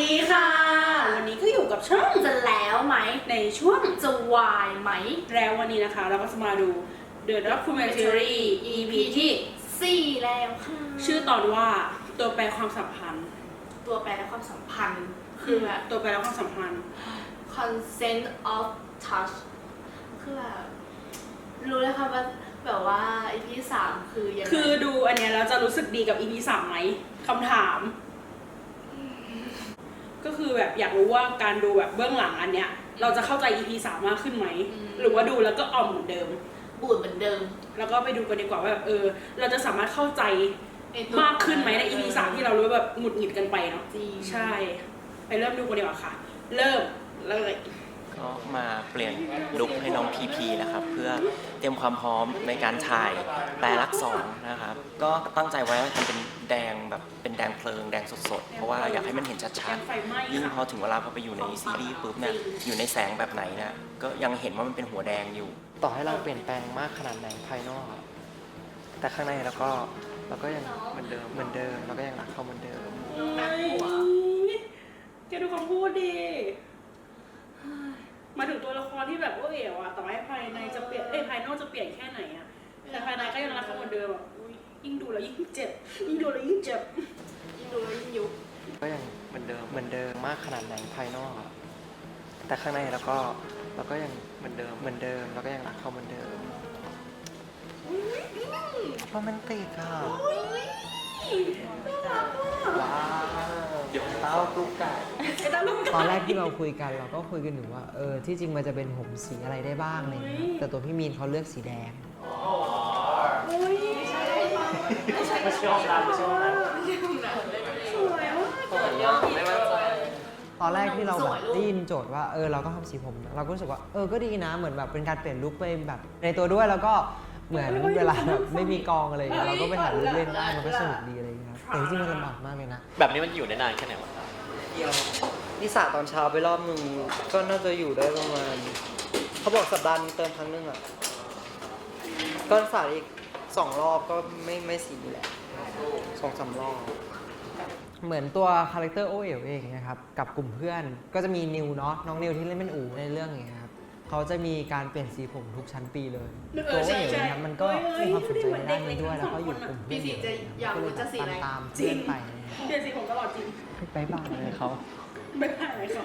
ดีค่ะ วันนี้ก็อยู่กับช่องจะแล้วไหม ในช่วงจะวายไหม แล้ววันนี้นะคะ เราก็จะมาดู The Documentary EP ที่สี่แล้วค่ะ ชื่อตอนว่าตัวแปรความสัมพันธ์ ตัวแปรและความสัมพันธ์คือแบบตัวแปรและความสัมพันธ์ consent of touch คือแบบรู้เลยค่ะว่าแบบว่า EP สามคือยังไงคือดูอันเนี้ยแล้วจะรู้สึกดีกับ EP สามไหมคำถาม ก็คือแบบอยากรู้ว่าการดูแบบเบื้องหลังอันเนี้ย เราจะเข้าใจ EP สามมากขึ้นไหมหรือว่าดูแล้วก็ออมเหมือนเดิม บูดเหมือนเดิมแล้วก็ไปดูกันดีกว่าว่าแบบเออ เราจะสามารถเข้าใจในตัวมากขึ้นไหมใน EP สามที่เรารู้ว่าแบบหงุดหงิดกันไปเนาะจริงใช่ ไปเริ่มดูกันดีกว่าค่ะ เริ่มเลย ก็มาเปลี่ยนลุคให้น้องพีพีนะครับ เพื่อเตรียมความพร้อมในการถ่ายแปลรักสองนะครับ ก็ตั้งใจไว้ว่าทำเป็นแดงแบบเป็นแดงเพลิงแดงสดๆ เพราะว่าอยากให้มันเห็นชัดไฟไหม้ๆยิ่งพอค่ะถึงเวลาพอไปอยู่ในซีรีส์ปุ๊บเนี่ยอยู่ในแสงแบบไหนเนี่ยก็ยังเห็นว่ามันเป็นหัวแดงอยู่ ต่อให้เราเปลี่ยนแปลงมากขนาดไหนภายนอกอะแต่ข้างในเราก็เราก็ยังเหมือนเดิมเหมือนเดิมเราก็ยังรักเขาเหมือนเดิมน่ากลัวแกดูคำพูดดิ มาถึงตัวละครที่แบบว่าเอ๋วอะต่อให้ภายในจะเปลี่ยนเอ้ยภายนอกจะเปลี่ยนแค่ไหนอะแต่ภายในก็ยังรักเขาเหมือนเดิมอะอุ๊ยยิ่งดูแล้วยิ่งเจ็บ ยิ่งดูแล้วยิ่งเจ็บ ยิ่งดูแล้วยิ่งยุบก็ยังเหมือนเดิมเหมือนเดิมมากขนาดไหนภายนอกอะแต่ข้างในเราก็เราก็ยังเหมือนเดิมเหมือนเดิมเราก็ยังรักเขาเหมือนเดิมโรแมนติกอะ ว้าวเดี๋ยวเต้าตุ๊กไก่ตอนแรกที่เราคุยกันเราก็คุยกันถึงว่าเออที่จริงมันจะเป็นผมสีอะไรได้บ้างอะไรเงี้ยแต่ตัวพี่มีนเขาเลือกสีแดงไม่ชอบร้านไม่ชอบร้านตอนแรกที่เราสแบวยบลูกได้ยินโจทย์ว่าเออเราก็ทำสีผมนะเราก็รู้สึกว่าเออก็ดีนะเหมือนแบบเป็นการเปลี่ยนลุคไปแบบในตัวด้วยแล้วก็ เหมือนเวลาแบบไม่มีกองอะไรเงี้ยเราก็ไปถ่ายรูปเล่นได้มันก็สนุกดีอะไรเงี้ยครับแต่จริงๆมันลำบากมากเลยนะ แบบนี้มันอยู่ได้นานแค่ไหนวะนี่สระตอนเช้าไปรอบหนึ่งก็น่าจะอยู่ได้ประมาณเขาบอกสัปดาห์นึงเติมครั้งหนึงอะก็สระอีกสองรอบก็ไม่ไม่สีแหละสองสามรอบ เหมือนตัวคาแรคเตอร์โอเอ๋วเองนะครับกับกลุ่มเพื่อนก็จะมีนิวเนาะน้องนิวที่เล่นเป็นอูในเรื่องอย่างเงี้ยครับ เขาจะมีการเปลี่ยนสีผมทุกชั้นปีเลยเอตัวอโอใช่เอ๋วใช่นะครับมันก็มีความสนใจในด้านนี้ด้วยแล้วก็อยู่กลุ่มเพื่อนพี่สีจะอยากรู้จะสีอะไร ตามๆเพื่อนไปอะไรเงี้ยเปลี่ยนสีผมตลอดจริงไปบ้างเลยเขา ไม่ได้เลยค่ะ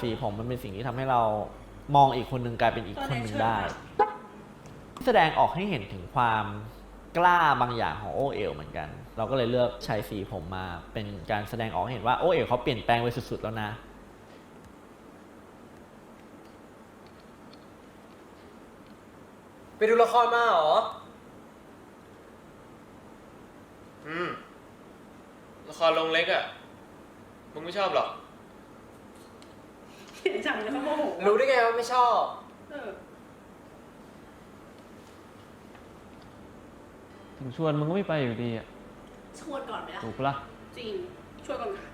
สีผมมันเป็นสิ่งที่ทำให้เรามองอีกคนหนึ่งกลายเป็นอีกคนหนึ่งได้ แสดงออกให้เห็นถึงความ กล้าบางอย่างของโอเอลเหมือนกัน เราก็เลยเลือกใช้สีผมมา เป็นการแสดงออกให้เห็นว่าโอเอลเขาเปลี่ยนแปลงไปสุดๆแล้วนะ ไปดูละครมาเหรอ อืม ละครลงเล็กอะ่ะ มึงไม่ชอบหรอกเขียนจังเลยเขาโมโหรู้ได้ไงว่าไม่ชอบ เออ ถึงชวนมึงก็ไม่ไปอยู่ดีอะชวนก่อนไหมล่ะถูกปะล่ะจริงช่วยกันค่ะ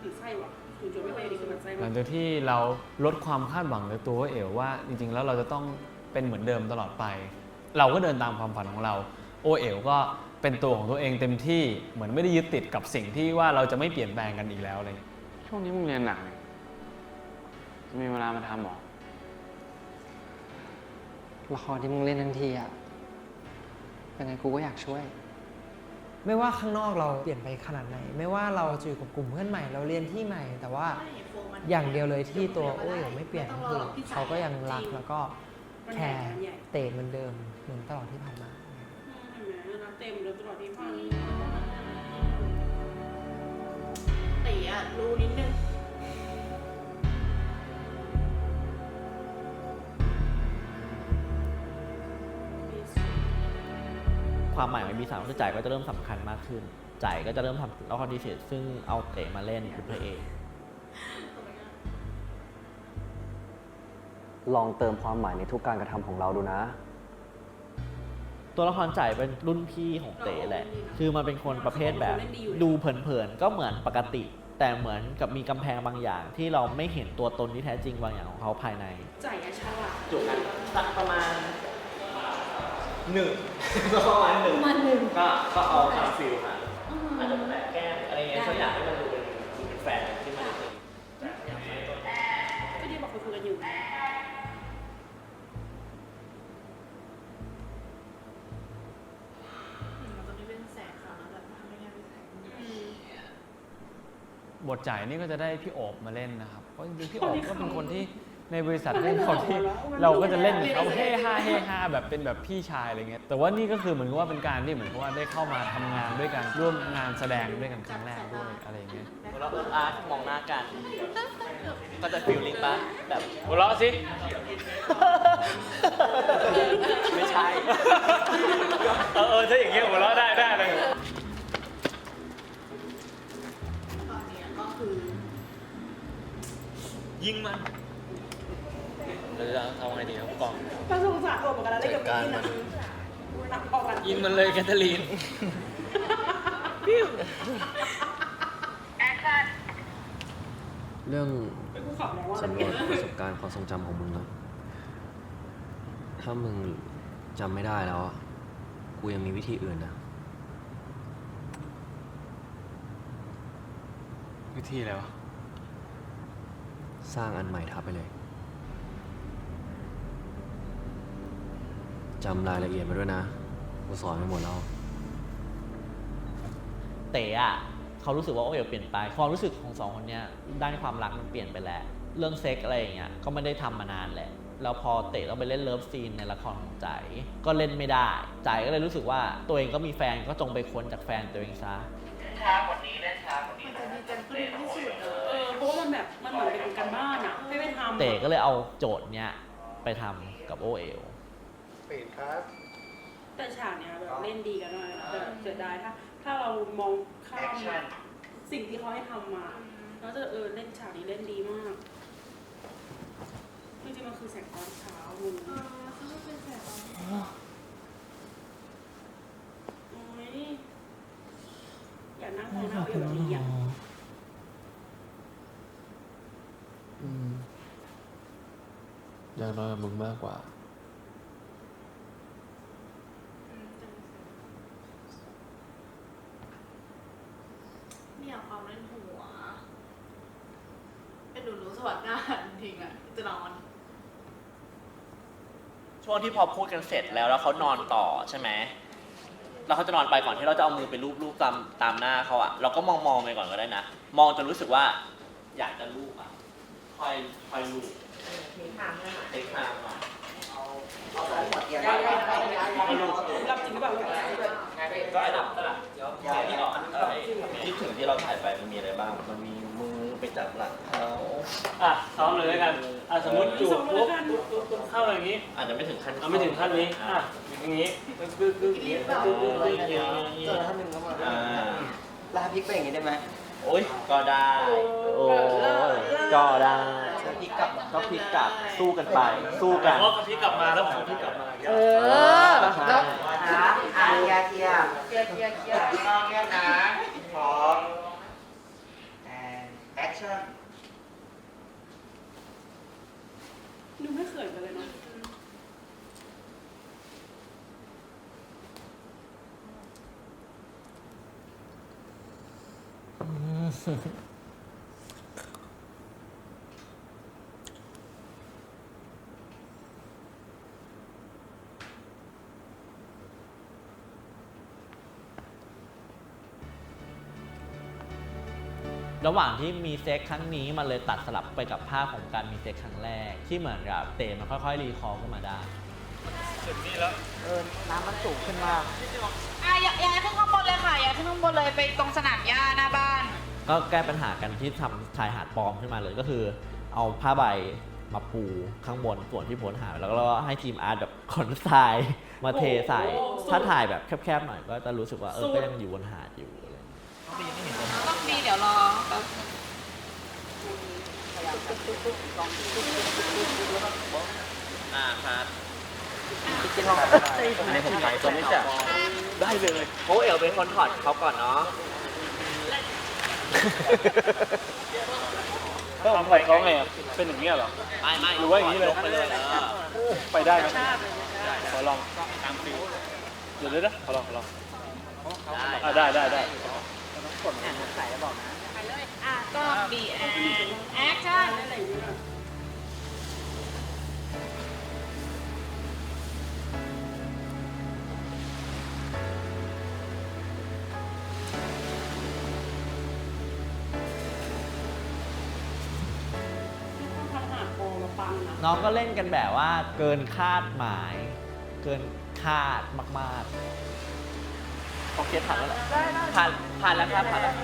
หรือไส้วะถึงจนไม่ไปดีคือมันไส้หลัวะงจากที่เราลดความคาดหวังในตัวเอ๋วว่า จริง ๆ แล้วเราจะต้องเป็นเหมือนเดิมตลอดไป เราก็เดินตามความฝันของเรา โอเอ๋วก็เป็นตัวของตัวเองเต็มที่เหมือนไม่ได้ยึดติดกับสิ่งที่ว่าเราจะไม่เปลี่ยนแปลงกันอีกแล้วอะไรอย่างเงี้ยช่วงนี้มึงเรียนหนักเนี่ยจะมีเวลามาทำหรอ ละครที่มึงเล่นทันทีอะ ยังไงกูก็อยากช่วย ไม่ว่าข้างนอกเราเปลี่ยนไปขนาดไหน ไม่ว่าเราจะอยู่กับกลุ่มเพื่อนใหม่ เราเรียนที่ใหม่ แต่ว่าอย่างเดียวเลยที่ตัวโอ้ยไม่เปลี่ยนก็คือเขาก็ยังรักแล้วก็แคร์เตะเหมือนเดิมเหมือนตลอดที่ผ่านมาเห็นไหมรักเต็มเลยตลอดที่ผ่านมาตีอะรู้นิดนึง ความหมายของมีสามคือจ่ายก็จะเริ่มสำคัญมากขึ้น จ่ายก็จะเริ่มทำละครดีเซตซึ่งเอาเต๋มาเล่นเป็นพระเอกลองเติมความหมายในทุกการกระทำของเราดูนะ ตัวละครจ่ายเป็นรุ่นพี่ของเต๋แหละ คือมันเป็นคนประเภทแบบดูเผินๆก็เหมือนปกติ แต่เหมือนกับมีกำแพงบางอย่าง ที่เราไม่เห็นตัวตนที่แท้จริงบางอย่างของเขาภายใน จ่ายยาชาลาดจุกนั้นสักประมาณ หนึ่งประมาณหนึ่งประมาณหนึ่งก็ก็เอาตามฟิลค่ะอาจจะแตะแก้มอะไรเงี้ยเขาอยากให้มันดูเป็นดูเป็นแฟนขึ้นมาเลยก็ที่บอกคุยกันอยู่ตอนนี้เป็นแสงขาวแล้วแบบทำให้งานเป็นแสงบทจ่ายนี่ก็จะได้พี่โอบมาเล่นนะครับ เพราะจริงๆพี่โอบก็เป็นคนที่ ในบริษัทเป็นคนที่เราก็จะเล่นกับเขาเฮฮาเฮฮาแบบเป็นแบบพี่ชายอะไรเงี้ยแต่ว่านี่ก็คือเหมือนกับว่าเป็นการที่เหมือนกับว่าได้เข้ามาทำงานด้วยกันร่วมงานแสดงด้วยกันครั้งแรกด้วยอะไรอย่างเงี้ยเราเอิร์อาร์ตมองหน้ากัน ก็จะฟิลลิ่งปะแบบหัวเราะสิ ไม่ใช่ เออเออถ้าอย่างเงี้ยหัวเราะได้ได้เลย ตอนเนี้ยก็คือ ยิงมัน เราจะเอาไงดีครับกอง ถ้าสงสารตัวเหมือนกันนะได้กับพี่นะนักออกกันยิงมันเลยแคทเธอรีนเรื่องเป็นผู้ขับแล้วว่าสำรวจประสบการณ์ความทรงจำของมึงนะถ้ามึงจำไม่ได้แล้วอะกูยังมีวิธีอื่นนะ วิธีอะไรวะ สร้างอันใหม่ทับไปเลย จำรายละเอียดมาด้วยนะ กูสอนไปหมดแล้ว เต๋อะเขารู้สึกว่าโอเอ๋วเปลี่ยนไปความรู้สึกของสองคนเนี้ยด้านความรักมันเปลี่ยนไปแล้ว เรื่องเซ็กอะไรอย่างเงี้ยก็ไม่ได้ทำมานานแหละแล้วพอเต๋ต้องไปเล่นเลิฟซีนในละครของใจายก็เล่นไม่ได้ใจายก็เลยรู้สึกว่าตัวเองก็มีแฟนก็จงไปค้นจากแฟนตัวเองซะมันจะดีกันขึ้นที่สุดเลย เออ เพราะว่ามันแบบ มันเหมือนเป็นการบ้านอะให้ไปทำเต๋ก็เลยเอาโจทย์เนี้ยไปทำกับโอเอ๋ วแต่ฉากเนี้ยแบบเล่นดีกันมากแต่เสียดายถ้า ถ้าเรามองข้ามสิ่งที่เขาให้ทำมาแล้วจะเออเล่นฉากนี้เล่นดีมากจริงๆมันคือแสงตอนเช้ามึงเออเขาก็เป็นแสงออกโอ้ยอยากนั่งมองหน้าอยู่แบบนี้อะอยากนอนกับมึงมากกว่า เนี่ยความเล่นหัว เป็นหนูหนูสวัสดิ์หน้าจริงๆอะจะนอน ช่ วงที่พอพูดกันเสร็จแล้วแล้วเขานอนต่อใช่ไหมแล้วเขาจะนอนไปก่อนที่เราจะเอามือไปลูบๆตามตามหน้าเขาอะเราก็มองมองไปก่อนก็ได้นะ มองจนรู้สึกว่า อยากจะลูบอะคอยคอยลูบเทคทางเทคทามาเอาลูบรับจริงหรือเปล่าก็อันดับที่เราคิดถึงที่เราถ่ายไปมันมีอะไรบ้าง มันมีมือไปจับหลัง อะซ้อมเลยแล้วกันอะสมมติจูบปุ๊บปุ๊บปุ๊บปุ๊บเข้าอย่างนี้อาจจะไม่ถึงขั้นเอาไม่ถึงขั้นนี้อะอย่างนี้กึ๊กกึ๊กกึ๊กอย่างนี้กึ๊กกึ๊กกึ๊กอย่างนี้อย่างนี้เจอท่านหนึ่งเข้ามาอ่าลาพริกไปอย่างนี้ได้ไหมโอ้ยก็ได้โอ้ยก็ได้เจอพริกกลับก็พลิกกลับสู้กันไป สู้กันเพราะกะพี่กลับมาแล้วผมพี่กลับมาเออแล้วหาอ่านยาเทียมเกียร์เกียร์เกียร์มองแก้มนะพร้อม and action ดูไม่เขินกันเลยเนาะ嗯 ระหว่างที่มีเซ็กครั้งนี้มันเลยตัดสลับไปกับภาพของการมีเซ็กครั้งแรก ที่เหมือนกับเต๋มันค่อยๆ รีคอร์ขึ้นมาได้เออ น้ำมันสูงขึ้นมาก อะอย่าอย่าให้ขึ้นข้างบนเลยค่ะ อย่าขึ้นข้างบนเลยไปตรงสนามหญ้าหน้าบ้าน ก็แก้ปัญหากันที่ทำชายหาดปลอมขึ้นมาเลยก็คือ เอาผ้าใบมาปูข้างบนส่วนที่พ้นหาดแล้วก็ให้ทีมอาร์ตแบบขนทราย มาเทใส่ ถ้าถ่ายแบบแคบๆหน่อยก็จะรู้สึกว่าเออก็ยังอยู่บนหาดอยู่อะไรอย่างเงี้ยต้องมีเดี๋ย วรอแป๊บอ่าครับกินลองอันนี้ผมใช้ตัวนี้จ้ะได้เลยโอ้เอ๋วเป็นคนถอดเขาก่อนเนาะถ้าทำอะไรเขาไงอะเป็นอย่างเงี้ยเหรอไม่ไม่หรือว่าอย่างนี้เลยไปเลยเออไปได้ไหมชาติเลยได้ขอลองเดี๋ยวเดี๋ยวนะขอลองขอลองได้อะได้ได้ได้ อะก็ B and action อะไรอย่างเงี้ยทำหาคอมาปังนะน้องก็เล่นกันแบบว่าเกินคาดหมาย เกินคาดมากๆ โอเคผ่านแล้วเหรอผ่านผ่านแล้วครับผ่านแล้ว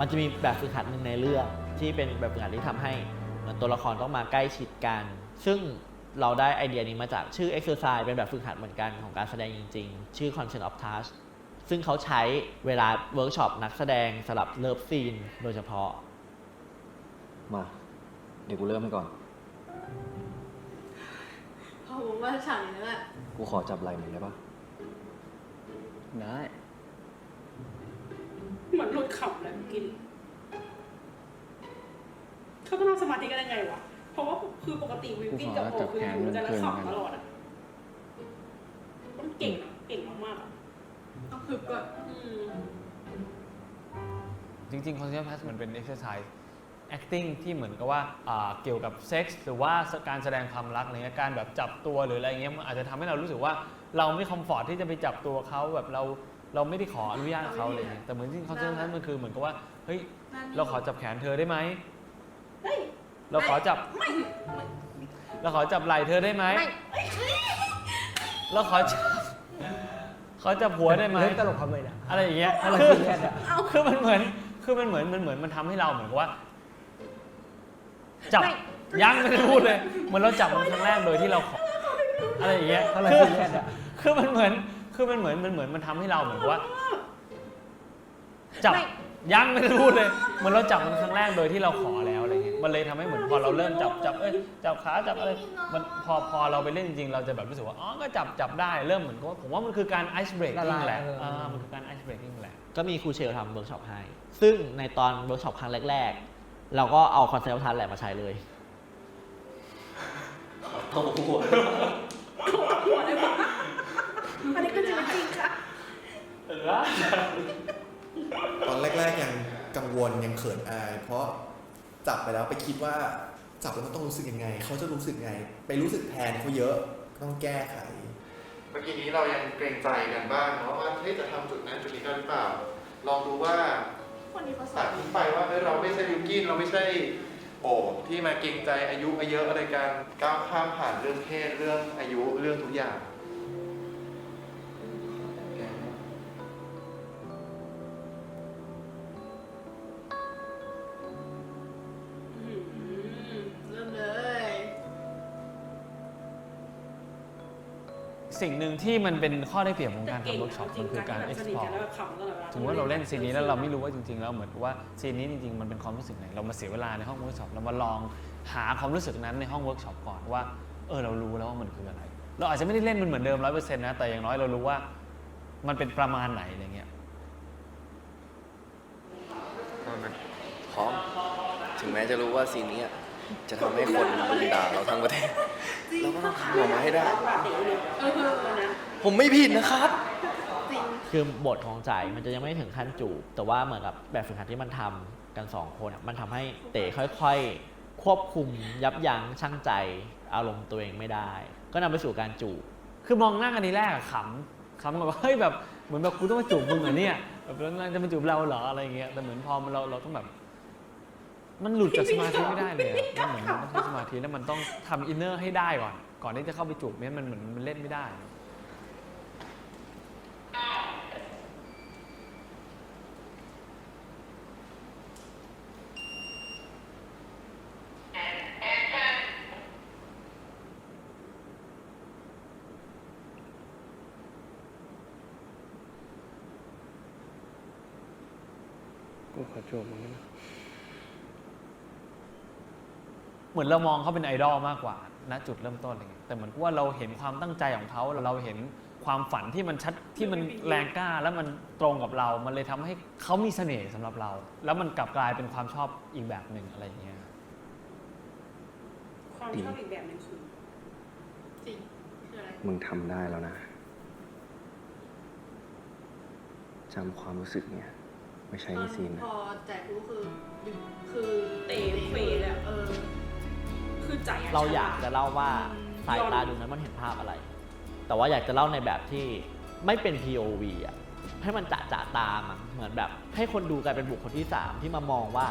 มันจะมีแบบฝึกหัดหนึ่งในเรื่อง ที่เป็นแบบฝึกหัดที่ทำให้เหมือนตัวละครต้องมาใกล้ชิดกัน ซึ่งเราได้ไอเดียนี้มาจากชื่อ exercise เป็นแบบฝึกหัดเหมือนกันของการแสดงจริง ๆ ชื่อ concept of touch ซึ่งเขาใช้เวลาเวิร์กช็อปนักแสดงสลับเลิฟซีนโดยเฉพาะ มา เดี๋ยวกูเริ่มให้ก่อนเขาบอกว่าฉากนี้แหละกูขอจับไหล่มึงได้ปะได้เหมือนหลุดขำเลยกิน เขาต้องทำสมาธิกันยังไงวะ เพราะว่าคือปกติวิวกิ้นกับโอคืออยู่จะละขำตลอดอะมันเก่งอะเก่งมากๆอะต้องคือก่อนอืม จริงๆ concept test มันเป็น exercise acting ที่เหมือนกับว่าอ่าเกี่ยวกับเซ็กส์หรือว่าการแสดงความรักอะไรเงี้ยการแบบจับตัวหรืออะไรเงี้ยมันอาจจะทำให้เรารู้สึกว่าเราไม่คอมฟอร์ทที่จะไปจับตัวเขาแบบเราเราไม่ได้ขออนุญาตเขาอะไรเงี้ยแต่เหมือนจริง concept test มันคือเหมือนกับว่าเฮ้ยเราขอจับแขนเธอได้ไหมเฮ้ยเราขอจับไม่เราขอจับไหล่เธอได้ไหมเราขอจับขอจับหัวได้ไหมเล่นตลกทำไมเนี่ยอะไรอย่างเงี้ยอะไรคือเครียดอะคือมันเหมือนคือมันเหมือนมันเหมือนมันทำให้เราเหมือนกับว่า จับยังไม่ได้พูดเลยเหมือนเราจับมันครั้งแรกโดยที่เราขออะไรอย่างเงี้ยอะไรคือเครียดอะคือมันเหมือนคือมันเหมือนมันเหมือนมันทำให้เราเหมือนกับว่า จับยังไม่ได้พูดเลยเหมือนเราจับมันครั้งแรกโดยที่เราขอแล้วอะไรเงี้ยมันเลยทำให้เหมือนพอเราเริ่มจับจับเอ้ยจับขาจับอะไรมันพอพอเราไปเล่นจริงๆเราจะแบบรู้สึกว่าอ๋อก็จับจับได้เริ่มเหมือนกับว่าผมว่ามันคือการ ice breaking แหละละลายเอออ่อ่ามันคือการ ice breaking แหละก็มีครูเชลทำเวิร์กช็อปให้ ซึ่งในตอนเวิร์กช็อปครั้งแรกๆ เราก็เอาคอนเซ็ปต์ทันแหละมาใช้เลยหัวเลยปะอันนี้ก็จริงจริงค่ะตอนแรกๆยังกังวลยังเขินอาย เพราะจับไปแล้วไปคิดว่าจับแล้วมันต้องรู้สึกยังไง เขาจะรู้สึกไง ไปรู้สึกแทนเขาเยอะต้องแก้ไข เมื่อกี้นี้เรายังเกรงใจกันบ้างเนาะว่าเฮ้ยจะทำจุดนั้นจุดนี้ได้หรือเปล่า ลองดูว่า คนนี้เขาสอตันดทิ้งไปว่าเฮ้ยเราไม่ใช่บิวกินเราไม่ใช่โอบที่มาเกรงใจอายุอาเยอะอะไรกันก้าวข้ามผ่านเรื่องเพศเรื่องอายุเรื่องทุกอย่าง สิ่งหนึ่งที่มันเป็นข้อได้เปรียบของแต่การเก่งทำเวิร์กช็อปจริมังนคือการแบบสนิท explore กันแล้วแบบขำตลอดเวลาสมมติว่าเราเล่นซีนนี้แล้วเราไม่รู้ว่าจริงๆแล้วเหมือนกับว่าซีนนี้จริงๆมันเป็นความรู้สึกไหนเรามาเสียเวลาในห้องเวิร์กช็อปเรามาลองหาความรู้สึกนั้นในห้องเวิร์กช็อปก่อนว่าเออเรารู้แล้วว่ามันคืออะไร เราอาจจะไม่ได้เล่นมันเหมือนเดิมร้อยเปอร์เซ็นต์นะแต่อย่างน้อยเรารู้ว่ามันเป็นประมาณไหนอะไรเงี้ยพร้อมถึงแม้จะรู้ว่าซีนนี้อะ จะทำให้คนลุมด่าเราทั้งประเทศ เราก็ต้องทำออกมาให้ได้เออวันนั้นผมไม่ผิดนะครับ คือบทของจ่ายมันจะยังไม่ถึงขั้นจูบ แต่ว่าเหมือนกับแบบฝึกหัดที่มันทำกันสองคนอะมันทำให้เต๋ค่อยๆ ควบคุมยับยั้งชั่งใจอารมณ์ตัวเองไม่ได้ ก็นำไปสู่การจูบ คือมองหน้ากันทีแรกอะขำขำแบบว่าเฮ้ยแบบเหมือนแบบกูต้องมาจูบมึงเหรอเนี่ยแบบแล้วนางจะมาจูบเราเหรออะไรเงี้ยแต่เหมือนพอมันเราเราต้องแบบ มันหลุดจากสมาธิไม่ได้เลยอะมันเหมือนมันต้องใช้สมาธิแล้วมันต้องทำอินเนอร์ให้ได้ก่อน ก่อนที่จะเข้าไปจูบเนี่ยมันเหมือนมันเล่นไม่ได้ กูขอจูบมึงนะเหมื อนเรามองเขาเป็นไอดอลมากกว่าณจุดเริ่มต้นอะไรเงี้ยแต่เหมือนกับว่าเราเห็นความตั้งใจของเขาเราเห็นความฝันที่มันชัดที่มันแรงกล้าแล้วมันตรงกับเรา มันเลยทำให้เขามีเสน่ห์สำหรับเรา แล้วมันกลับกลายเป็นความชอบอีกแบบหนึ่งอะไรอย่างเงี้ยความชอบอีกแบบหนึงคือจริงคืออะไรมึงทำได้แล้วนะจำความรู้สึกเนี่ย ไม่ใช่ในซีนพนะอแจกรู้คือดึงคือเตะเฟยเลยอะเออ คือใจอะเราอยากจะเล่าว่าอืมสายตาดูนั้นมันเห็นภาพอะไร แต่ว่าอยากจะเล่าในแบบที่ไม่เป็น POV อะให้มันจะจะตามอะเหมือนแบบ ให้คนดูกลายเป็นบุคคลที่ 3 ที่มามองว่า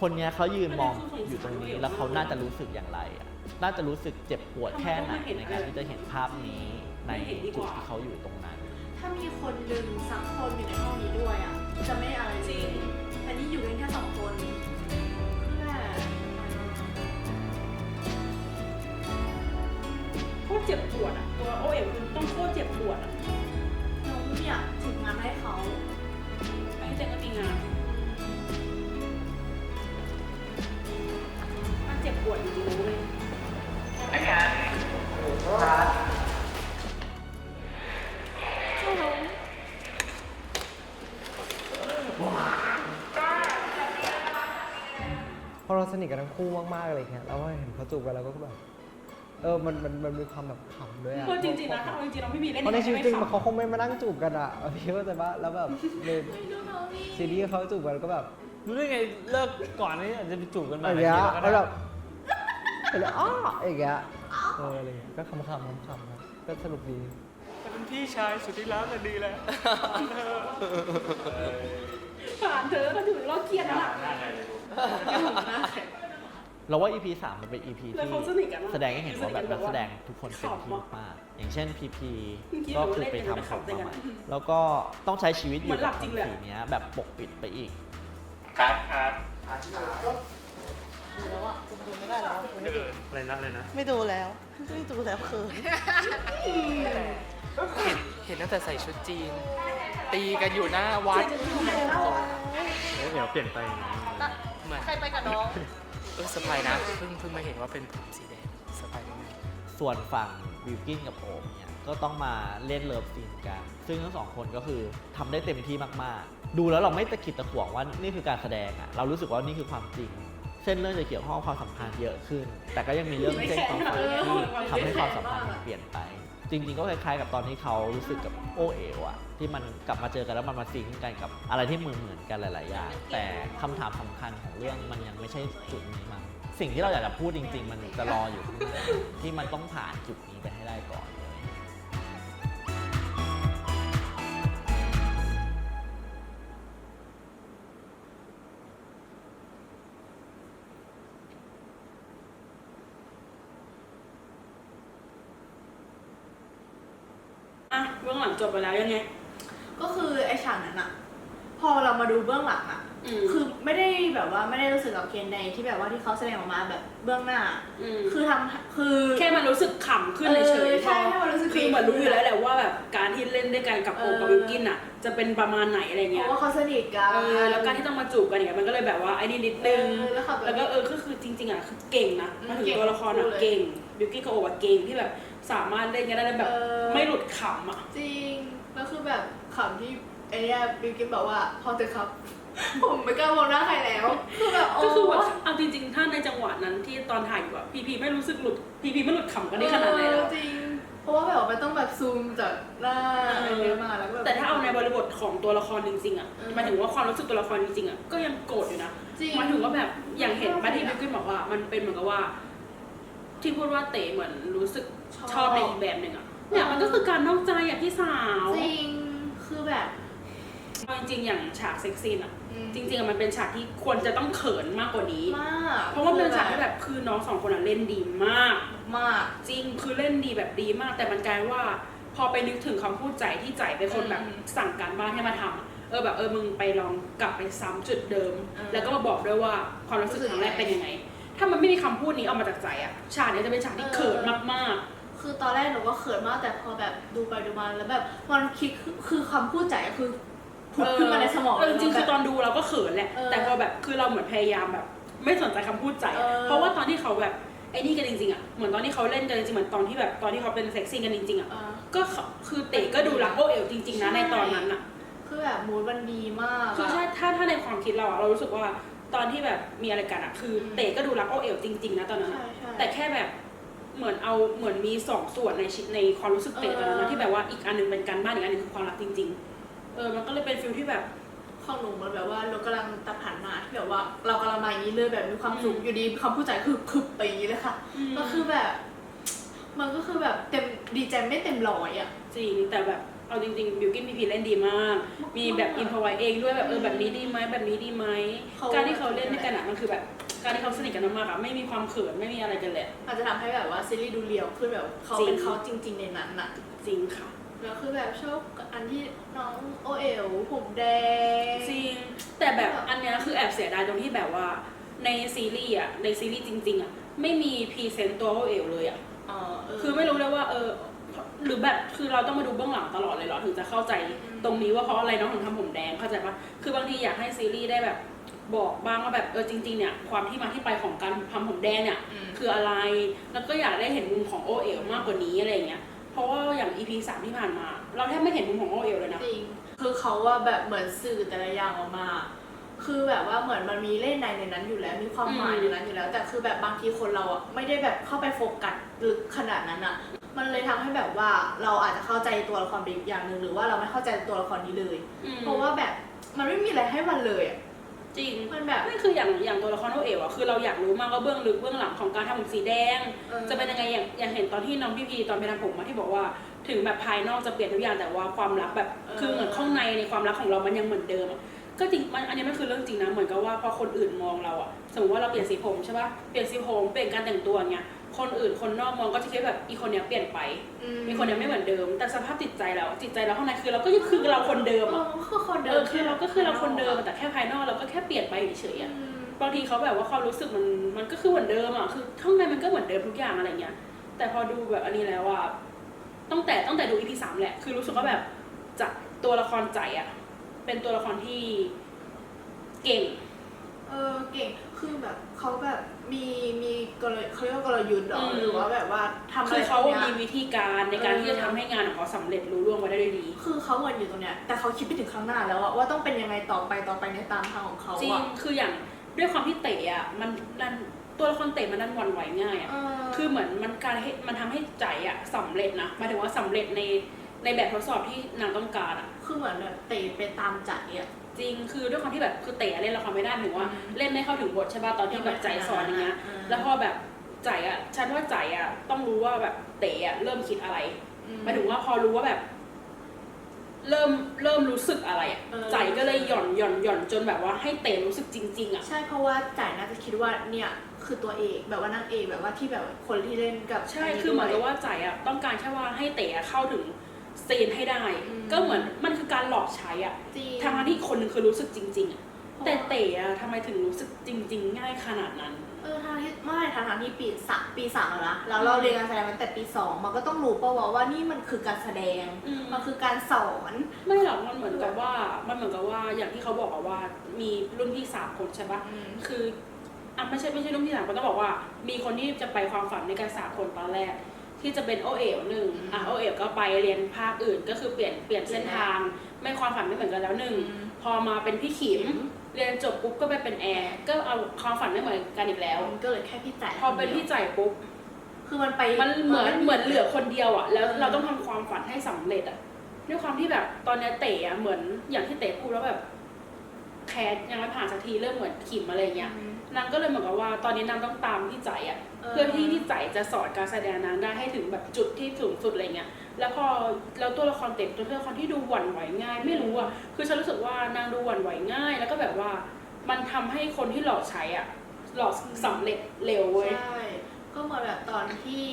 คนเนี้ยเขายืนมองอยู่ตรงนี้ แล้วเขาน่าจะรู้สึกอย่างไรอะน่าจะรู้สึกเจ็บปวดแค่ไหนในการที่จะเห็นภาพนี้ในจุดที่เขาอยู่ตรงนั้น ถ้ามีคนหนึ่งสักคนอยู่ในห้องนี้ด้วยอะจะไม่อะไรจริงแต่นี่อยู่กันแค่สองคน เจ็บปวดอะตัวโอเอ๋วคือต้องโคตรเจ็บปวดอะน้องเนี่ยถึงงานให้เขาไอ้เจ๊ก็มีงาน มันเจ็บปวดจริงๆนะเว้ยพอเราสนิทกันทั้งคู่มากๆอะไรเงี้ยแล้วว่าเห็นเขาจูบกันเราก็แบบ เออมันมันมันมีความแบบขำด้วยอะเออจริงๆนะถ้าเอาจริงๆเราไม่มีเล่นเพราะในชีวิตจริงไม่มันเขาคงไม่มานั่งจูบกันอะพี่เข้าใจปะแล้วแบบในซีรีส์เขาจูบกันก็แบบรู้ได้ไงเลิกก่อนนี้อาจจะไปจูบกันอมาย่างเงี้ยก็แล้วได้แบบแล้วอ้ออย่างเงี้ยเอออะไรเงี้ยก็ขำๆขำๆนะก็สนุกดีเป็นพี่ชายสุดที่รักกันดีแล้วผ่านเธอก็ถือเราเกลียดนะ เราว่า EP 3มันเป็น EP แล้วที่เขาสนิทกันมากแสดงให้เห็นว่าแบบสนิทกันนักแสดงทุกคนเต็มที่ขำอะมากๆอย่างเช่น PP เมื่อกี้ก็เราคือเล่นไปกันทำขำของด้วยมากันใหม่แล้วก็ต้องใช้ชีวิตอเหมืยู่อนหลักับบจริงคนเลยอะสีเนี้ยแบบปกปิดไปอีก ครับครับอะไรนะอะไรนะ ไม่ดูแล้วไม่ดูแล้วเขินเห็นเห็นตั้งแต่ใส่ชุดจีน ตีกันอยู่หน้าวัดเดี๋ยวเปลี่ยนไปเหมือนใครไปกับน้อง เออสบายนะเพิ่งเพิ่งมาเห็นว่าเป็นผมสีแดงสบายมากส่วนฝั่งวิลกินกับโอมเนี่ยก็ต้องมาเล่นเลิฟซีนกัน ซึ่งทั้งสองคนก็คือทำได้เต็มที่มากๆ ดูแล้วเราไม่ตะขิดตะขวงว่านี่คือการแสดงอะเรารู้สึกว่านี่คือความจริง เส้นเรื่องจะเกี่ยวข้องกับความสัมพันธ์เยอะขึ้น แต่ก็ยังมีเรื่องเส้นความสัมพันธ์ที่ทำให้ความสัมพันธ์มันเปลี่ยนไป จริง ๆ ก็คล้ายๆ กับตอนที่เขารู้สึกกับโอเอ๋วอะที่มันกลับมาเจอกันแล้วมันมาซิงก์กันกับอะไรที่เหมือนเหมือนๆกันหลาย ๆ อย่าง แต่คำถามสำคัญของเรื่องมันยังไม่ใช่จุดนี้มั้งสิ่งที่เราอยากจะพูดจริง ๆ มันจะรออยู่ข้างหน้าที่มันต้องผ่านจุดนี้ไปให้ได้ก่อน เลยอะเบื้องหลังจบไปแล้วยังไง ก็คือไอ้ฉากนั้นอะพอเรามาดูเบื้องหลังอะอืม คือไม่ได้แบบว่าไม่ได้รู้สึกกับเคนในที่แบบว่าที่เขาแสดงออกมาแบบเบื้องหน้า อืม คือทำคือแค่มันรู้สึกขำขึ้นเออเฉยๆใช่ให้มันรู้สึกคือเหมือนดีรู้อยู่แล้วแหละว่าแบบการที่เล่นด้วยกันกับโอมกับเออวิลกินอะ จะเป็นประมาณไหนอะไรเพเงี้ยราะว่าเขาสนิทกัน เออแล้วการที่ต้องมาจูบกันเนี่ยมันก็เลยแบบว่าไอ้นี่นิดนึงเออแล้วเขาแบบแล้วก็เออก็คือจริงๆอะคือเก่งนะอืมมาถึงเก่งตัวละครอะพูดเลยเก่งวิลกินกับโอมอะเก่งที่แบบ สามารถเล่นกันได้แบบ เออ ไม่หลุดขำอะ จริง แล้วคือแบบขำที่ไอ้เนี่ยบิวกินบอกว่าพอเถอะครับ ผมไม่กล้ามองหน้าใครแล้ว คือแบบโอ้ก็คือแบบเอาจริงๆ ถ้าในจังหวะนั้นที่ตอนถ่ายอยู่อะพีพีไม่รู้สึกหลุดพีพีไม่หลุดขำกันได้ขนาดไหนแล้ว เออจริง เพราะว่าแบบมันต้องแบบซูมจากหน้าอะไรเงี้ยมาแล้วก็บบ แต่ถ้าเอาในบริบทของตัวละครจริงๆอะเออหมายถึงว่าความรู้สึกตัวละครจริงๆอะก็ยังโกรธอยู่นะจริง หมายถึงว่าแบบอย่างเห็นป้าที่บิวกิ้นบอกว่า มันเป็นเหมือนกับว่า ที่พูดว่าเต๋เหมือนรู้สึก ชอบในอีกแบบหนึ่งอะเนี่ยมันก็คือการนอกใจอะพี่สาว จริงคือแบบเอาจริงๆอย่างฉากเซ็กซี่อะอืมจริงๆอะมันเป็นฉากที่ควรจะต้องเขินมากกว่านี้ มากเพราะว่าเป็นฉากที่แบบคือน้องสองคนอะเล่นดีมาก มาก จริงคือเล่นดีแบบดีมาก แต่มันกลายว่า พอไปนึกถึงคำพูดใจที่ใจเป็นคนแบบอืมสั่งการบ้านให้มาทำอะเออแบบเออมึงไปลองกลับไปซ้ำจุดเดิมเออแล้วก็มาบอกด้วยว่าความรู้สึกครั้งแรกเป็นยังไง ถ้ามันไม่มีคำพูดนี้ออกมาจากใจอะฉากเนี้ยจะเป็นฉากที่เขินมาก คือตอนแรกหนูก็เขินมากแต่พอแบบดูไปดูมาแล้วแบบมันคิดคือคือคำพูดใจอะคือๆผุดขึ้นมาในสมองเออจริงๆแบคืบอตอนดูเราก็เขินแหละเออแต่พอแบบคือเราเหมือนพยายามแบบ ไม่สนใจคำพูดใจอะเออ เพราะว่าตอนที่เขาแบบไอ้นี่กันจริงๆอะเหมือนตอนที่เขาเล่นกันจริงๆเหมือนตอนที่แบบตอนที่เขาเป็นเซ็กซี่กันจริงๆอะเออ ก็เขาคือเต๋ก็ดูรักโอเอ๋วจริง ๆนะในตอนนั้นอะคือแบบมูดมันดีมากคืออะ ถ้าถ้าถ้าในความคิดเราอะเรารู้สึกว่าตอนที่แบบมีอะไรกันอะคือเต๋ก็ดูรักโอเอ๋วจริง ๆนะตอนนั้นอะใช่ใช่แต่แค่แบบ เหมือนเอาเหมือนมีสองส่วนในชีวิตในความรู้สึกเต๋ตอนนั้นเอนะอที่แบบว่าอีกอันหนึงเป็นการบ้านอีกอันหนึงคือความรักจริง ๆ เออ มันก็เลยเป็นฟิลที่แบบ ของหนูมันแบบว่าเรากำลังตะผ่านมาที่แบบว่า เรากำลังมาอย่างนี้เลยแบบมีความสุขอืม อยู่ดีคำพูดใจคือคึบไปอย่างนี้เลยค่ะอืมก็คือแบบ มันก็คือแบบเต็มดีใจไม่เต็มร้อยอะ จริงแต่แบบ เอาจริงๆบิวกินพีพีเล่นดีมาก มีแบบอินพอไวเองด้วยแบบเออแบบนี้ดีไหมแบบนี้ดีไหมเขาการที่เขาเล่นด้วยกันอะมันคือแบบ การที่เขาสนิทกันมากๆอะไม่มีความเขินไม่มีอะไรกันเลย อาจจะทำให้แบบว่าซีรีส์ดูเรียวขึ้นแบบเขาเป็นเขาจริง ๆ ในนั้นน่ะ จริงค่ะ แล้วคือแบบชอบอันที่น้องโอเอ๋วผมแดง จริง แต่แบบอันเนี้ยคือแอบเสียดายตรงที่แบบว่าในซีรีส์อะในซีรีส์จริง ๆอะไม่มีพรีเซนต์ตัวโอเอ๋วเลยอะเออเออ คือไม่รู้เลยว่าเออ หรือแบบคือเราต้องมาดูเบื้องหลังตลอดเลยเหรอถึงจะเข้าใจตรงนี้ว่าเพราะอะไรน้องถึงทำผมแดงเข้าใจปะคือบางทีอยากให้ซีรีส์ได้แบบบอกบ้างว่าแบบเออจริงๆเนี่ยความที่มาที่ไปของการทำผมแดงเนี่ยมคืออะไร แล้วก็อยากได้เห็นมุมของโอเอ๋วมากกว่านี้อะไรอย่างเงี้ยเพราะว่าอย่าง EP สามที่ผ่านมา เราแทบไม่เห็นมุมของโอเอ๋วเลยนะ จริง คือเขาว่าแบบเหมือนสื่อแต่ละอย่างออกมา คือแบบว่าเหมือนมันมีเล่นในในนั้นอยู่แล้วมีความหมายอืมในนั้นอยู่แล้ว แต่คือแบบบางทีคนเราอะไม่ได้แบบเข้าไปโฟกัสลึกขนาดนั้นอะ มันเลยทำให้แบบว่าเราอาจจะเข้าใจตัวละครไปอีกอย่างหนึ่งหรือว่าเราไม่เข้าใจตัวละครนี้เลยอืมเพราะว่าแบบมันไม่มีอะไรให้มันเลยอะจริงมันแบบไม่คืออย่างอย่างตัวละครโอเอ๋วอะคือเราอยากรู้มากว่าเบื้องลึกเบื้องหลังของการทำผมสีแดงเออจะเป็นยังไงอย่างอย่างเห็นตอนที่น้องพี่พีตอนไปทำผมมาที่บอกว่าถึงแบบภายนอกจะเปลี่ยนทุกอย่างแต่ว่าความรักแบบคือเหมือนข้างในในความรักของเรามันยังเหมือนเดิมอะ ก็จริงมันอันนี้มันคือเรื่องจริงนะเหมือนกับว่าพอคนอื่นมองเราอะสมมติว่าเราเปลี่ยนสีผมใช่ปะเปลี่ยนสีผมเปลี่ยนการแต่งตัวเงี้ยคนอื่นคนนอกมองก็จะคิดแบบอีคนเนี้ยเปลี่ยนไปอืมีคนเนี้ยไม่เหมือนเดิม แต่สภาพจิตใจเราจิตใจเราข้างในคือเราก็ยังคือเราคนเดิมเออะอมันคือคนเอเดิอมคือเราก็คือเราคนเดิมอะแต่แค่ภายนอกเราก็แค่เปลี่ยนไปเฉยๆอะอืมบางทีเขาแบบว่าความรู้สึกมันมันก็คือเหมือนเดิมอะคือข้างในมันก็เหมือนเดิมทุกอย่างอะไรเงี้ยแต่พอดูแบบอันนี้แล้วอะตั้งแต่ตั้งแต่ดูอีพีสามแหละคือรู้สึกว่าแบบจากตัวละครใจอะ เป็นตัวละครที่เก่ง เออเก่งคือแบบเขาแบบมีมีกลเขาเรียกว่ากลยุทธ์เหรออืม หรือว่าแบบว่าทำอะคืไรอเขาพวกมีนี้ย วิธีการในการเออ ที่จะทำให้งานของเขาสำเร็จรู้ล่วงไปได้ด้วยดี คือเขาเหมือนอยู่ตรงเนี้ยแต่เขาคิดไปถึงข้างหน้าแล้วอะว่าต้องเป็นยังไงต่อไปต่อไปในตามทางของเขาจริง อะคืออย่างด้วยความที่เตะอะมันดันตัวละครเตะมันดันหวั่นไหวง่ายอะ เออคือเหมือนมันการให้มันทำให้ใจอะสำเร็จนะหมายถึงว่าสำเร็จในในแบบทดสอบที่นางต้องการอะ คือเหมือนแบบเตะไปตามใจอะจริงคือด้วยความที่แบบคือเตะเล่นละครไม่ได้ถึงว่าอืมเล่นไม่เข้าถึงบทใช่ป่ะตอนที่แบบใจสอนอย่างเงี้ยอืม แล้วพอแบบใจอะฉันว่าใจอะต้องรู้ว่าแบบเตะอะเริ่มคิดอะไรอืมหมายถึงว่าพอรู้ว่าแบบ เริ่มเริ่มรู้สึกอะไรอะเออ ใจก็เลยหย่อนหย่อนหย่อนจนแบบว่าให้เตะรู้สึกจริง ๆอะ ใช่เพราะว่าจ่ายน่าจะคิดว่าเนี่ยคือตัวเอกแบบว่านางเอกแบบว่าที่แบบคนที่เล่นกับใช่ นนี้คือเหมือนด้กับยว่าใจอะต้องการแค่ว่าให้เตะอะเข้าถึง ซีนให้ได้ อืม ก็เหมือนมันคือการหลอกใช้อะจริงทางที่อีกคนหนึ่งคือรู้สึกจริง ๆอะแต่เตะอะทำไมถึงรู้สึกจริง ๆ ง่ายขนาดนั้น เออทางที่ไม่ทางทางที่ปีสามปีสามแล้วนะแล้วเราเรียนการแสดงมาตั้งแต่ปีสองมันก็ต้องรู้ป่าวะว่านี่มันคือการแสดง อืม มันคือการสอน ไม่หรอกมันเหมือนกับว่ามันเหมือนกับว่าอย่างที่เขาบอกอะว่ามีรุ่นพี่สามคนใช่ปะอืมคืออะไม่ใช่ไม่ใช่รุ่นพี่สามคนต้องบอกว่า มีคนที่จะไปความฝันในการสามคนตอนแรก ที่จะเป็นโอเอ๋วหนึ่งอะโอเอ๋วก็ไปเรียนภาคอื่น ก็คือเปลี่ยนเปลี่ยนเส้นทาง ไม่ความฝันไม่เหมือนกันแล้วหนึ่งอืมพอมาเป็นพี่ขิมเรียนจบปุ๊บก็ไปเป็นแอร์ก็เอาความฝันไม่เหมือนกันอีกแล้วมันก็เลยแค่พี่จ่ายพอเป็นพี่จ่ายปุ๊บคือมันไปมันเหมือนไเหมือนเหลือคนเดียวอะแล้วเออเราต้องทำความฝันให้สำเร็จอะด้วยความที่แบบตอนเนี้ยเต๋อะเหมือนอย่างที่เต๋พูดแล้วแบบแคสยังไม่ผ่านสักทีเริ่มเหมือนขิมอะไรเงี้ยอืม นางก็เลยเหมือนกับว่าตอนนี้นางต้องตามพี่ใจอะเออเพื่อที่พี่ใจจะสอนการแสดงนางได้ให้ถึงแบบจุดที่สูงสุดอะไรเงี้ยแล้วพอแล้วตัวละครเต๋เป็นตัวละครที่ดูหวั่นไหวง่าย ไม่รู้อะคือฉันรู้สึกว่านางดูหวั่นไหวง่าย แล้วก็แบบว่ามันทำให้คนที่หลอกใช้อะหลอกสำเร็จเร็วเว้ยใช่ก็เหมือนแบบตอนที่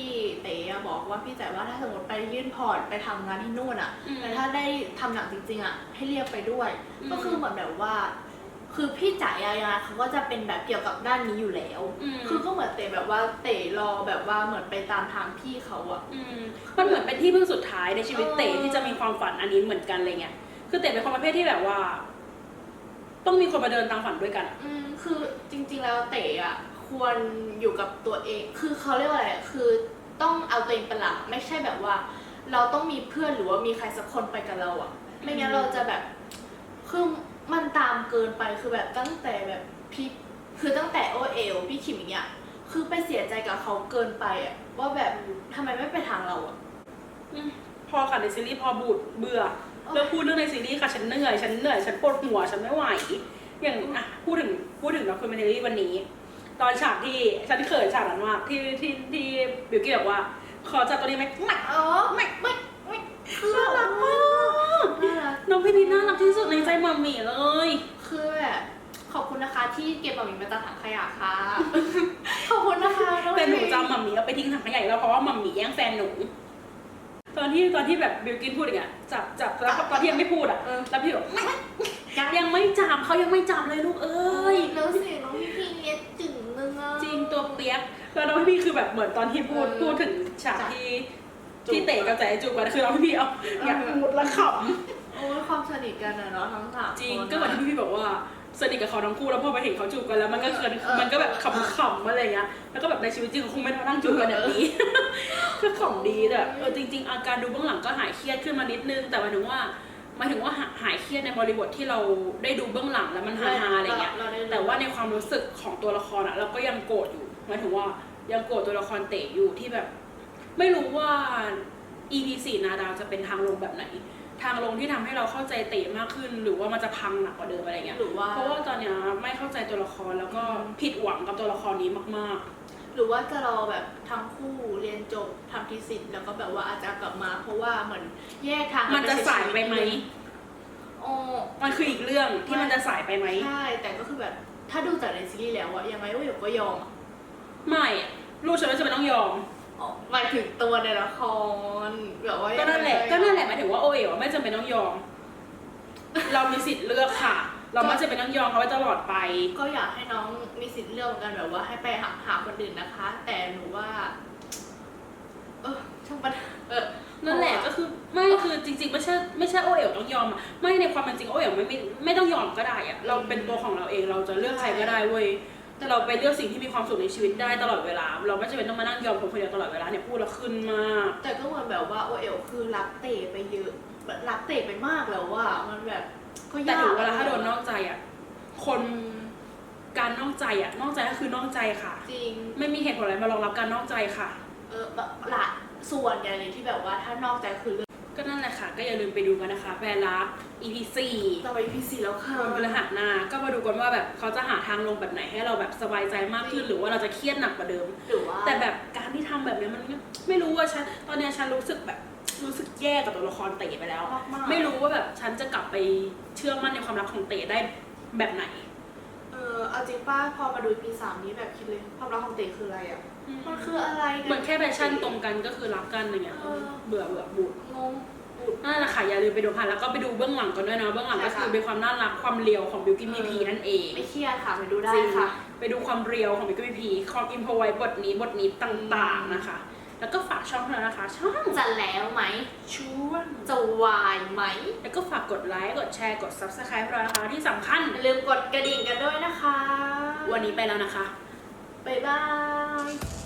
เต๋อะบอกว่าพี่จ่ายว่าถ้าสมมติไปยื่นพอร์ตไปทำงานที่นู่นอะอืมแต่ถ้าได้ทำหนังจริงๆอะให้เรียกไปด้วยอืมก็คือเหมือนแบบว่า คือพี่จ่ายอะยังเขาก็จะเป็นแบบเกี่ยวกับด้านนี้อยู่แล้ว อืม คือก็เหมือนเต๋แบบว่าเต๋รอแบบว่าเหมือนไปตามทางพี่เขาอะ อืมมันเหมือนเป็นที่พึ่งสุดท้ายในชีวิตเออเต๋ที่จะมีความฝันอันนี้เหมือนกันอะไรเงี้ย คือเต๋เป็นคนประเภทที่แบบว่า ต้องมีคนมาเดินตามฝันด้วยกันอะอืมคือจริงๆแล้วเต๋อะคควรอยู่กับตัวเอง คือเขาเรียกว่าอะไรอะคือต้องเอาตัวเองเป็นหลักไม่ใช่แบบว่า เราต้องมีเพื่อนหรือว่ามีใครสักคนไปกับเราอะไม่งั้นเราจะแบบคือ มันตามเกินไปคือแบบตั้งแต่แบบพี่คือตั้งแต่โอเอลพี่คิมอย่างเงี้ยคือไปเสียใจกับเขาเกินไปอะว่าแบบทำไมไม่ไปทางเราอะอืมพอค่ะในซีรีส์พอบูดเบื่อเลิกพูดเรื่องในซีรีส์ค่ะฉันเหนื่อยฉันเหนื่อยฉันปวดหัวฉันไม่ไหว อย่างอะพูดถึงพูดถึงด็อกิเมนทารีวันนี้ ตอนฉากที่ฉันเขินฉากนั้นมากที่ที่ที่บิวกี้บอกว่า ขอจับตัวนี้ไหมไม่อ๋อไม่ไม่ไม่คือน่ารักมาก น่ารักน้องพี่พีน่ารักที่สุดในใจมัมมี่เลย คือแบบขอบคุณนะคะที่เก็บแบบนี้มาจากถังขยะค่ะ ขอบคุณนะคะน้องแต่หนูพีจำมัมมี่เอาไปทิ้งถังขยะอีกแล้วเพราะว่ามัมมี่แย่งแฟนหนู ตอนที่ตอนที่แบบบิวกินพูดอย่างเงี้ยจับจับแล้วตอนที่ยังไม่พูดอะแล้วพี่บอกไม่ยังไม่จับเขายังไม่จับเลยลูกเอ้ยแล้วเสียงน้องพี่เล็กจึงนึงอะจริงตัวเปียกแล้วน้องพี่คือแบบเหมือนตอนที่พูดเออพูดถึงฉากที่จูบที่เตะกับใจจูบกันคือน้องพี่เอาอยากพูดแล้วข โอ้ยความสนิทกันอะเนาะทั้งสามำจริงคนก็เหมือนที่พี่บอกว่าสนิทกับเขาทั้งคู่แล้วพอไปเห็นเขาจูบกันแล้วมันก็เคินมันก็แบบขำๆอะไรเงี้ยแล้วก็แบบในชีวิตจริงเขาคงไม่มานั่งจูบกันแบบนี้ ก็ขำดีแต่เออจริง ๆ อาการดูเบื้องหลังก็หายเครียดขึ้นมานิดนึงแต่หมายถึงว่าหมายถึงว่าหาหายเครียดในบริบทที่เราได้ดูเบื้องหลังแล้วมันฮาๆอะไรเงี้ยเราได้รู้ แต่ว่าในความรู้สึกของตัวละครอะเราก็ยังโกรธอยู่หมายถึงว่ายังโกรธตัวละครเต๋อยู่ที่แบบ ไม่รู้ว่า EP 4นาดาวจะเป็นทางลงแบบไหน ทางลงที่ทำให้เราเข้าใจเต๋มากขึ้น หรือว่ามันจะพังหนักกว่าเดิมอะไรเงี้ยหรือว่าเพราะว่าตอนเนี้ยไม่เข้าใจตัวละครแล้วก็ผิดหวังกับตัวละครนี้มากหรือว่าจะรอแบบทั้งคู่เรียนจบทำทีสิทธ์แล้วก็แบบว่าอาจจะกลับมา เพราะว่าเหมือนแยกทางกัๆมันจะสายไปไหมโอ้มันคืออีกเรื่องที่มันจะสายไปไหมใช่แต่ก็คือแบบถ้าดูจากในซีรีส์แล้วอะยังไงว่าหยกก็ยอมอะไม่อะลูกฉันก็จะไม่ต้องยอมอ๋อหมายถึงตัวในละครแบบว่าก็นั่นแห ละก็นั่นแหละหมายถึงว่าโอเอ๋วไม่จำเป็นต้องยอม เรามีสิทธิ์เลือกค่ะ เราไม่จำเป็นต้องยอมเขาไว้ตลอดไป ก็อยากให้น้องมีสิทธิ์เลือกเหมือนกันแบบว่าให้ไปหาหาคนอื่นนะคะ แต่หนูว่า เออช่างมันเออ นั่นแหละก็คือไม่คือจริง ๆ ไม่ใช่ไม่ใช่โอเอ๋วต้องยอมอะไม่ในความเป็นจริงโอเอ๋วไม่ไม่ไม่ต้องยอมก็ได้อะเราเป็นตัวของเราเองเราจะเลือกใครก็ได้เว้ย แต่เราไปเลือกสิ่งที่มีความสุขในชีวิตได้ตลอดเวลา เราไม่จำเป็นต้องมานั่งยอมคนคนเดียวตลอดเวลาเนี่ยพูดแล้วขึ้นมาก แต่ก็เหมือนแบบว่าโอเอลคือรักเตะไปเยอะแบบรักเตะไปมากแล้วว่ามันแบบก็แต่ยากถึงเวลาถ้าโดนนอกใจอะคนการนอกใจอะนอกใจก็คือนอกใจค่ะ จริงไม่มีเหตุผลอะไรมารองรับการนอกใจค่ะ เออแบบละส่วนใหญ่เลยที่แบบว่าถ้านอกใจคือเรื่อง ก็นั่นแหละค่ะ ก็อย่าลืมไปดูกันนะคะแปลรัก EP 4 ต่อไปพีซีแล้วค่ะ วันพฤหัสหน้าก็มาดูกันว่าแบบเขาจะหาทางลงแบบไหนให้เราแบบสบายใจมากขึ้นหรือว่าเราจะเครียดหนักกว่าเดิม หรือว่าแต่แบบการที่ทำแบบเนี้ยมันไม่รู้ว่าฉันตอนเนี้ยฉันรู้สึกแบบรู้สึกแย่กับตัวละครเต๋ไปแล้ว มากๆไม่รู้ว่าแบบฉันจะกลับไปเชื่อมั่นในความรักของเต๋ได้แบบไหนเออเอาจริงป้าพอมาดูปีสามนี้แบบคิดเลยความรักของเต๋คืออะไรอะมันคืออะไรกัเหมือนแค่แพชชั่นตรงกันก็คือรักกันอะไรเงี้ยเออเบื่อเบื่อบูดงงนั่นแหละค่ะอย่าลืมไปดูค่ะแล้วก็ไปดูเบื้องหลังกันด้วยนะเบื้องหลังก็คือเป็นความน่ารักความเรียวของบิวกิ้นพีพีนั่นเองไม่เครียดค่ะไปดูได้จริงค่ะ ไปดูความเรียวของบิวกิ้นพีพีความอินพอไว้บทนี้บทนี้ต่างๆนะคะ แล้วก็ฝากช่องเรานะคะ ช่องจะแล้วไหมช่วงจะวายไหม แล้วก็ฝากกดไลค์ กดแชร์ กด subscribe เรานะคะที่สำคัญ อย่าลืมกดกระดิ่งกันด้วยนะคะ วันนี้ไปแล้วนะคะ บ๊ายบาย